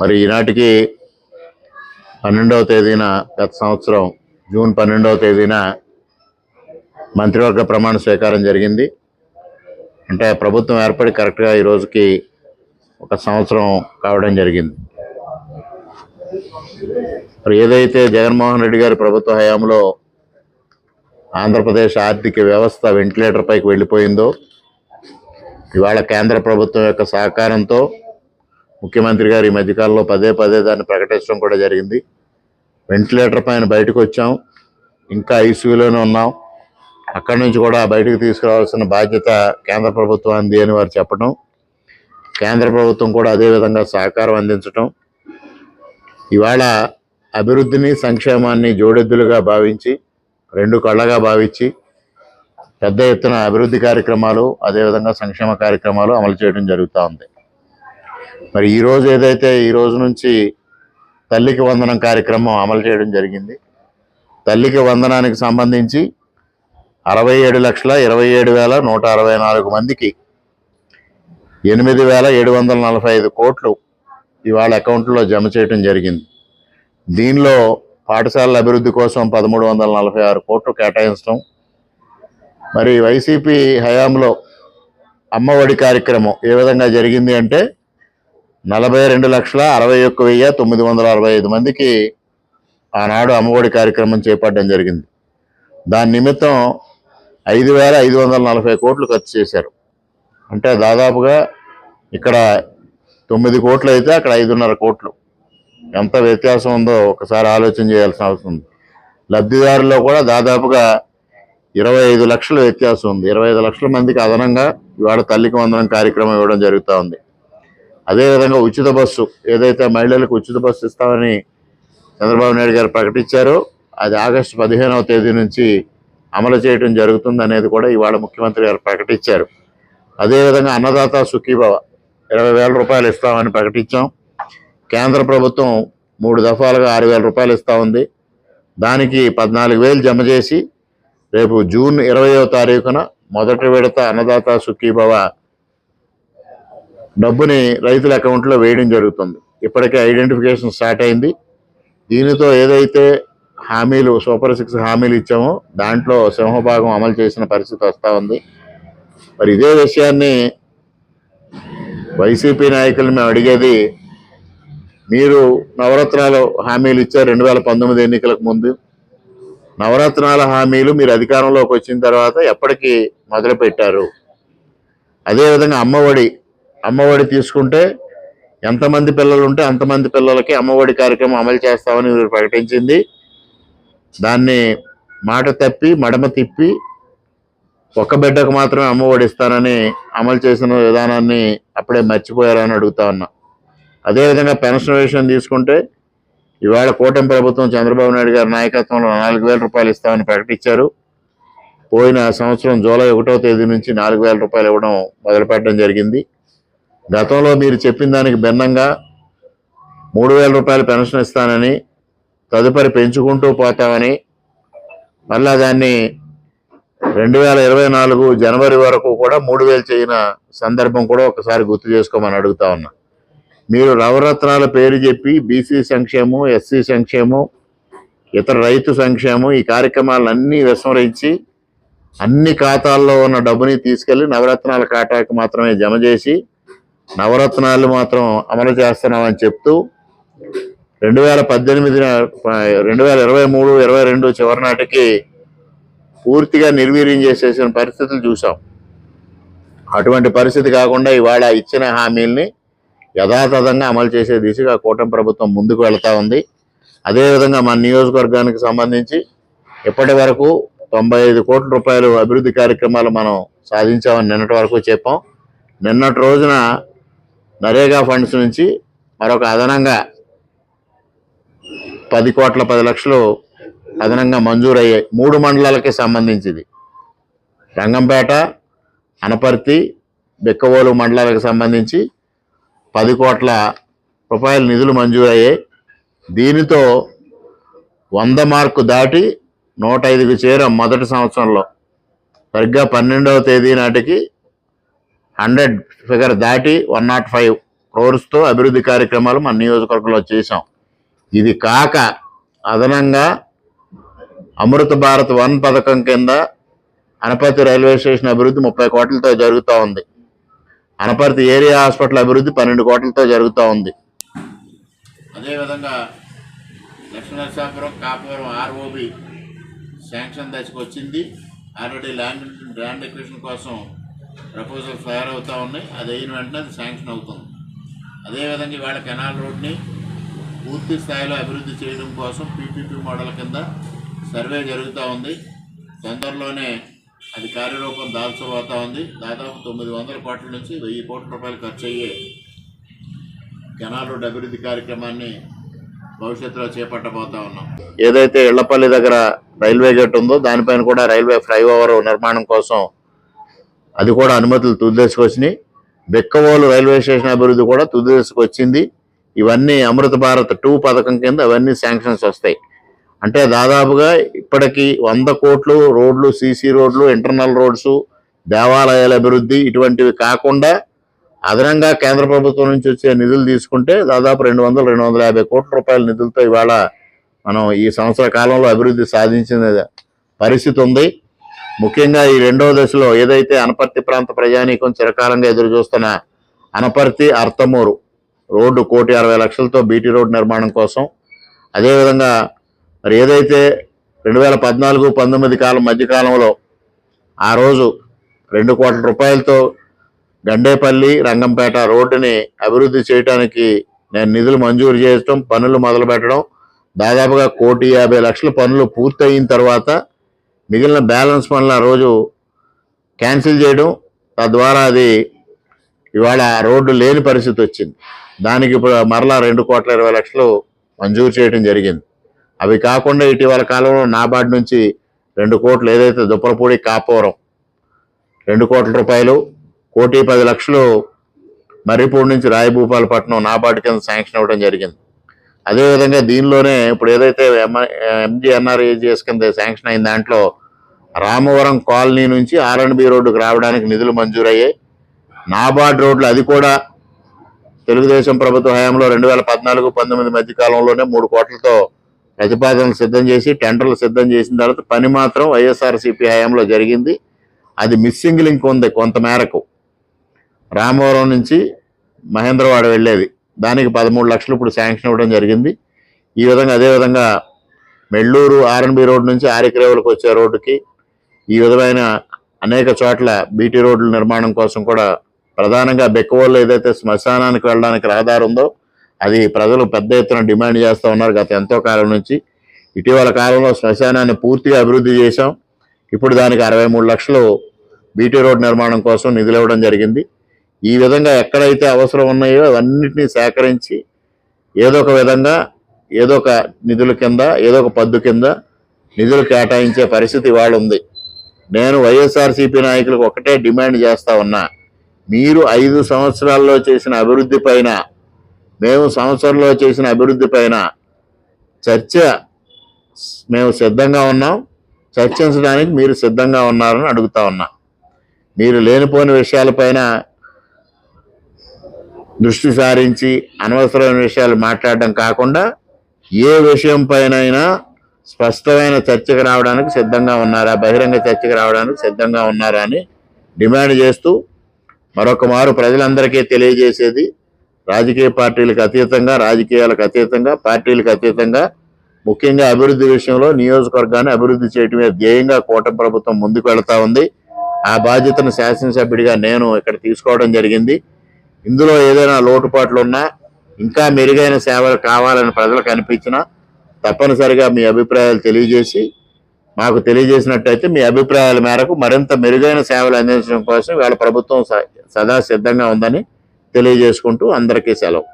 మరి ఈనాటికి పన్నెండవ తేదీన గత సంవత్సరం జూన్ పన్నెండవ తేదీన మంత్రివర్గ ప్రమాణ స్వీకారం జరిగింది. అంటే ప్రభుత్వం ఏర్పడి కరెక్ట్గా ఈ రోజుకి ఒక సంవత్సరం కావడం జరిగింది. మరి ఏదైతే జగన్మోహన్ రెడ్డి గారి ప్రభుత్వ హయాంలో ఆంధ్రప్రదేశ్ ఆర్థిక వ్యవస్థ వెంటిలేటర్ పైకి వెళ్ళిపోయిందో ఇవాళ కేంద్ర ప్రభుత్వం యొక్క సహకారంతో ముఖ్యమంత్రి గారు ఈ మధ్యకాలంలో పదే పదే దాన్ని ప్రకటించడం కూడా జరిగింది. వెంటిలేటర్ పైన బయటకు వచ్చాం. ఇంకా ఐసీయూలోనే ఉన్నాం. అక్కడి నుంచి కూడా బయటకు తీసుకురావాల్సిన బాధ్యత కేంద్ర ప్రభుత్వానికి అని వారు చెప్పడం. కేంద్ర ప్రభుత్వం కూడా అదే విధంగా సహకారం అందించటం ఇవాళ అభివృద్ధిని సంక్షేమాన్ని జోడెద్దులుగా భావించి రెండు కళ్ళగా భావించి పెద్ద ఎత్తున అభివృద్ధి కార్యక్రమాలు అదేవిధంగా సంక్షేమ కార్యక్రమాలు అమలు చేయడం జరుగుతూ ఉంది. మరి ఈరోజు ఏదైతే ఈ రోజు నుంచి తల్లికి వందనం కార్యక్రమం అమలు చేయడం జరిగింది. తల్లికి వందనానికి సంబంధించి అరవై ఏడు లక్షల ఇరవై ఏడు వేల నూట అరవై నాలుగు మందికి ఎనిమిది వేల ఏడు వందల నలభై ఐదు కోట్లు ఇవాళ అకౌంట్లో జమ చేయడం జరిగింది. దీనిలో పాఠశాలల అభివృద్ధి కోసం పదమూడు వందల నలభై ఆరు కోట్లు కేటాయించడం మరి వైసీపీ హయాంలో అమ్మఒడి కార్యక్రమం ఏ విధంగా జరిగింది అంటే నలభై రెండు లక్షల అరవై ఒక్క వెయ్యి తొమ్మిది వందల అరవై ఐదు మందికి ఆనాడు అమ్మఒడి కార్యక్రమం చేపట్టడం జరిగింది. దాని నిమిత్తం ఐదు వేల ఐదు వందల నలభై కోట్లు ఖర్చు చేశారు. అంటే దాదాపుగా ఇక్కడ తొమ్మిది కోట్లు అయితే అక్కడ ఐదున్నర కోట్లు. ఎంత వ్యత్యాసం ఉందో ఒకసారి ఆలోచన చేయాల్సిన అవసరం ఉంది. లబ్ధిదారుల్లో కూడా దాదాపుగా ఇరవై ఐదు లక్షల వ్యత్యాసం ఉంది. ఇరవై ఐదు లక్షల మందికి అదనంగా ఇవాళ తల్లికి వందనం కార్యక్రమం ఇవ్వడం జరుగుతూ ఉంది. అదేవిధంగా ఉచిత బస్సు ఏదైతే మహిళలకు ఉచిత బస్సు ఇస్తామని చంద్రబాబు నాయుడు గారు ప్రకటించారో అది ఆగస్టు పదిహేనవ తేదీ నుంచి అమలు చేయడం జరుగుతుంది అనేది కూడా ఇవాళ ముఖ్యమంత్రి గారు ప్రకటించారు. అదేవిధంగా అన్నదాత సుఖీభవ ఇరవై వేల రూపాయలు ఇస్తామని ప్రకటించాం. కేంద్ర ప్రభుత్వం మూడు దఫాలుగా ఆరు వేల రూపాయలు ఇస్తా ఉంది. దానికి పద్నాలుగు వేలు జమ చేసి రేపు జూన్ ఇరవయో తారీఖున మొదటి విడత అన్నదాత సుఖీభవ డబ్బుని రైతుల అకౌంట్లో వేయడం జరుగుతుంది. ఇప్పటికే ఐడెంటిఫికేషన్ స్టార్ట్ అయింది. దీనితో ఏదైతే హామీలు సూపర్ సిక్స్ హామీలు ఇచ్చామో దాంట్లో సింహభాగం అమలు చేసిన పరిస్థితి వస్తూ ఉంది. మరి ఇదే విషయాన్ని వైసీపీ నాయకులు మేము అడిగేది మీరు నవరత్నాలు హామీలు ఇచ్చారు రెండు వేల పంతొమ్మిది ఎన్నికలకు ముందు. నవరత్నాల హామీలు మీరు అధికారంలోకి వచ్చిన తర్వాత ఎప్పటికీ మొదలు పెట్టారు అదేవిధంగా అమ్మఒడి అమ్మఒడి తీసుకుంటే ఎంతమంది పిల్లలు ఉంటే అంతమంది పిల్లలకి అమ్మఒడి కార్యక్రమం అమలు చేస్తామని ప్రకటించింది. దాన్ని మాట తప్పి మడమ తిప్పి ఒక్క బిడ్డకు మాత్రమే అమ్మఒడి ఇస్తానని అమలు చేసిన విధానాన్ని అప్పుడే మర్చిపోయారని అడుగుతా ఉన్నా. అదేవిధంగా పెన్షన్ విషయం తీసుకుంటే ఇవాళ కూటమి ప్రభుత్వం చంద్రబాబు నాయుడు గారి నాయకత్వంలో నాలుగు వేల రూపాయలు ఇస్తామని ప్రకటించారు. పోయిన సంవత్సరం జూలై ఒకటో తేదీ నుంచి నాలుగు వేల రూపాయలు ఇవ్వడం మొదలుపెట్టడం జరిగింది. గతంలో మీరు చెప్పిన దానికి భిన్నంగా మూడు వేల రూపాయలు పెన్షన్ ఇస్తానని తదుపరి పెంచుకుంటూ పోతామని మళ్ళా దాన్ని రెండు వేల ఇరవై నాలుగు జనవరి వరకు కూడా మూడు వేలు చేయిన సందర్భం కూడా ఒకసారి గుర్తు చేసుకోమని అడుగుతా ఉన్నా. మీరు నవరత్నాల పేరు చెప్పి బీసీ సంక్షేమం ఎస్సీ సంక్షేమం ఇతర రైతు సంక్షేమం ఈ కార్యక్రమాలన్నీ విస్మరించి అన్ని ఖాతాల్లో ఉన్న డబ్బుని తీసుకెళ్ళి నవరత్నాల ఖాతాకి మాత్రమే జమ చేసి నవరత్నాలు మాత్రం అమలు చేస్తున్నామని చెప్తూ రెండు వేల పద్దెనిమిదిన రెండు వేల ఇరవై మూడు ఇరవై రెండు చివరి నాటికి పూర్తిగా నిర్వీర్యం చేసేసిన పరిస్థితులు చూసాం అటువంటి పరిస్థితి కాకుండా ఇవాళ ఇచ్చిన హామీల్ని యథాతథంగా అమలు చేసే దిశగా కూటమి ప్రభుత్వం ముందుకు వెళ్తా ఉంది. అదేవిధంగా మన నియోజకవర్గానికి సంబంధించి ఇప్పటి వరకు తొంభై ఐదు కోట్ల రూపాయలు అభివృద్ధి కార్యక్రమాలు మనం సాధించామని నిన్నటి వరకు చెప్పాం. నిన్నటి రోజున నరేగా ఫండ్స్ నుంచి మరొక అదనంగా పది కోట్ల పది లక్షలు అదనంగా మంజూరయ్యాయి మూడు మండలాలకి సంబంధించింది. రంగంపేట అనపర్తి బిక్కవోలు మండలాలకు సంబంధించి పది కోట్ల రూపాయల నిధులు మంజూరయ్యాయి. దీనితో వంద మార్కు దాటి నూట ఐదుకు చేరాం మొదటి సంవత్సరంలో. సరిగ్గా పన్నెండవ తేదీ నాటికి హండ్రెడ్ ఫిగర్ దాటి వన్ నాట్ ఫైవ్ క్రోర్స్తో అభివృద్ధి కార్యక్రమాలు మన నియోజకవర్గంలో చేశాం. ఇది కాక అదనంగా అమృత భారత్ వన్ పథకం కింద అనపర్తి రైల్వే స్టేషన్ అభివృద్ధి ముప్పై కోట్లతో జరుగుతూ ఉంది. అనపర్తి ఏరియా హాస్పిటల్ అభివృద్ధి పన్నెండు కోట్లతో జరుగుతూ ఉంది. అదేవిధంగా లక్ష్మీనరసాపురం కాపురం ఆర్ఓబి శాంక్షన్ దశకు వచ్చింది. ఆల్రెడీ ల్యాండ్ ల్యాండ్ ఎక్విషన్ కోసం ప్రపోజల్స్ తయారవుతూ ఉన్నాయి. అది అయిన వెంటనే అది శాంక్షన్ అవుతుంది. అదేవిధంగా ఇవాళ కెనాల్ రోడ్ని పూర్తి స్థాయిలో అభివృద్ధి చేయడం కోసం పీపీపీ మోడల్ కింద సర్వే జరుగుతూ ఉంది. తొందరలోనే అది కార్యరూపం దాల్చబోతా ఉంది. దాదాపు తొమ్మిది వందల కోట్ల నుంచి వెయ్యి కోట్ల రూపాయలు ఖర్చు అయ్యే కెనాల్ రోడ్ అభివృద్ధి కార్యక్రమాన్ని భవిష్యత్తులో చేపట్టబోతా ఉన్నాం. ఏదైతే ఇళ్ళపల్లి దగ్గర రైల్వే గేట్ ఉందో దానిపైన కూడా రైల్వే ఫ్లైఓవర్ నిర్మాణం కోసం అది కూడా అనుమతులు తుదిదశకు వచ్చినాయి. బెక్కవోలు రైల్వే స్టేషన్ అభివృద్ధి కూడా తుదిదశకు వచ్చింది. ఇవన్నీ అమృత భారత్ టూ పథకం కింద అవన్నీ శాంక్షన్స్ వస్తాయి. అంటే దాదాపుగా ఇప్పటికీ వంద కోట్లు రోడ్లు సీసీ రోడ్లు ఇంటర్నల్ రోడ్స్ దేవాలయాల అభివృద్ధి ఇటువంటివి కాకుండా అదనంగా కేంద్ర ప్రభుత్వం నుంచి వచ్చే నిధులు తీసుకుంటే దాదాపు రెండు వందల రెండు వందల యాభై కోట్ల రూపాయల నిధులతో ఇవాళ మనం ఈ సంవత్సర కాలంలో అభివృద్ధి సాధించిన పరిస్థితి ఉంది. ముఖ్యంగా ఈ రెండవ దశలో ఏదైతే అనపర్తి ప్రాంత ప్రజానీకం చిరకాలంగా ఎదురు చూస్తున్న అనపర్తి అర్తమూరు రోడ్డు కోటి అరవై లక్షలతో బీటీ రోడ్డు నిర్మాణం కోసం అదేవిధంగా మరి ఏదైతే రెండు వేల పద్నాలుగు పంతొమ్మిది కాలం మధ్యకాలంలో ఆ రోజు రెండు కోట్ల రూపాయలతో గండేపల్లి రంగంపేట రోడ్డుని అభివృద్ధి చేయడానికి నేను నిధులు మంజూరు చేయటం పనులు మొదలుపెట్టడం దాదాపుగా కోటి యాభై లక్షల పనులు పూర్తయిన తర్వాత మిగిలిన బ్యాలెన్స్ పనులు ఆ రోజు క్యాన్సిల్ చేయడం తద్వారా అది ఇవాళ రోడ్డు లేని పరిస్థితి వచ్చింది. దానికి ఇప్పుడు మరలా రెండు కోట్ల ఇరవై లక్షలు మంజూరు చేయడం జరిగింది. అవి కాకుండా ఇటీవల కాలంలో నాబార్డ్ నుంచి రెండు కోట్లు ఏదైతే దుప్పలపూడి కాపోరం రెండు కోట్ల రూపాయలు కోటి పది లక్షలు మర్రిపూడి నుంచి రాయభూపాలపట్నం నాబార్డు కింద శాంక్షన్ అవ్వడం జరిగింది. అదేవిధంగా దీనిలోనే ఇప్పుడు ఏదైతే ఎంజిఎన్ఆర్ఏజిఎస్ కింద శాంక్షన్ అయిన దాంట్లో రామవరం కాలనీ నుంచి ఆర్ఎన్బి రోడ్డుకు రావడానికి నిధులు మంజూరయ్యాయి. నాబార్డ్ రోడ్లు అది కూడా తెలుగుదేశం ప్రభుత్వ హయాంలో రెండు వేల పద్నాలుగు పంతొమ్మిది మధ్య కాలంలోనే మూడు కోట్లతో ప్రతిపాదనలు సిద్ధం చేసి టెండర్లు సిద్ధం చేసిన తర్వాత పని మాత్రం వైఎస్ఆర్సీపీ హయాంలో జరిగింది. అది మిస్సింగ్ లింక్ ఉంది కొంత మేరకు. రామవరం నుంచి మహేంద్రవాడ వెళ్ళేది. దానికి పదమూడు లక్షలు ఇప్పుడు శాంక్షన్ ఇవ్వడం జరిగింది. ఈ విధంగా అదేవిధంగా మెళ్ళూరు ఆర్ఎన్బి రోడ్ నుంచి ఆరిక్రేవులకు వచ్చే రోడ్డుకి ఈ విధమైన అనేక చోట్ల బీటీ రోడ్ల నిర్మాణం కోసం కూడా ప్రధానంగా బెక్కవోళ్ళు ఏదైతే శ్మశానానికి వెళ్ళడానికి రహదారి ఉందో అది ప్రజలు పెద్ద ఎత్తున డిమాండ్ చేస్తూ ఉన్నారు గత ఎంతో కాలం నుంచి. ఇటీవల కాలంలో శ్మశానాన్ని పూర్తిగా అభివృద్ధి చేశాం. ఇప్పుడు దానికి అరవై మూడు లక్షలు బీటీ రోడ్ నిర్మాణం కోసం నిధులు ఇవ్వడం జరిగింది. ఈ విధంగా ఎక్కడైతే అవసరం ఉన్నాయో అవన్నిటినీ సేకరించి ఏదో ఒక విధంగా ఏదో ఒక నిధుల కింద ఏదో ఒక పద్దు కింద నిధులు కేటాయించే పరిస్థితి ఇవాళ ఉంది. నేను వైఎస్ఆర్సీపీ నాయకులకు ఒకటే డిమాండ్ చేస్తా ఉన్నా. మీరు ఐదు సంవత్సరాల్లో చేసిన అభివృద్ధి పైన మేము సంవత్సరంలో చేసిన అభివృద్ధి పైన చర్చ మేము సిద్ధంగా ఉన్నాం. చర్చించడానికి మీరు సిద్ధంగా ఉన్నారని అడుగుతా ఉన్నా. మీరు లేనిపోని విషయాలపైన దృష్టి సారించి అనవసరమైన విషయాలు మాట్లాడడం కాకుండా ఏ విషయం పైనైనా స్పష్టమైన చర్చకు రావడానికి సిద్ధంగా ఉన్నారా? బహిరంగ చర్చకు రావడానికి సిద్ధంగా ఉన్నారా అని డిమాండ్ చేస్తూ మరొక మారు ప్రజలందరికీ తెలియజేసేది రాజకీయ పార్టీలకు అతీతంగా రాజకీయాలకు అతీతంగా పార్టీలకు అతీతంగా ముఖ్యంగా అభివృద్ధి విషయంలో నియోజకవర్గాన్ని అభివృద్ధి చేయటమే ధ్యేయంగా కూటమి ప్రభుత్వం ముందుకు వెళతా ఉంది. ఆ బాధ్యతను శాసనసభ్యుడిగా నేను ఇక్కడ తీసుకోవడం జరిగింది. ఇందులో ఏదైనా లోటుపాట్లు ఉన్నా ఇంకా మెరుగైన సేవలు కావాలని ప్రజలకు అనిపించినా తప్పనిసరిగా మీ అభిప్రాయాలు తెలియజేసి మాకు తెలియజేసినట్టయితే మీ అభిప్రాయాల మేరకు మరింత మెరుగైన సేవలు అందించడం కోసం ఇవాళ ప్రభుత్వం స- సదా సిద్ధంగా ఉందని తెలియజేసుకుంటూ అందరికీ సెలవు.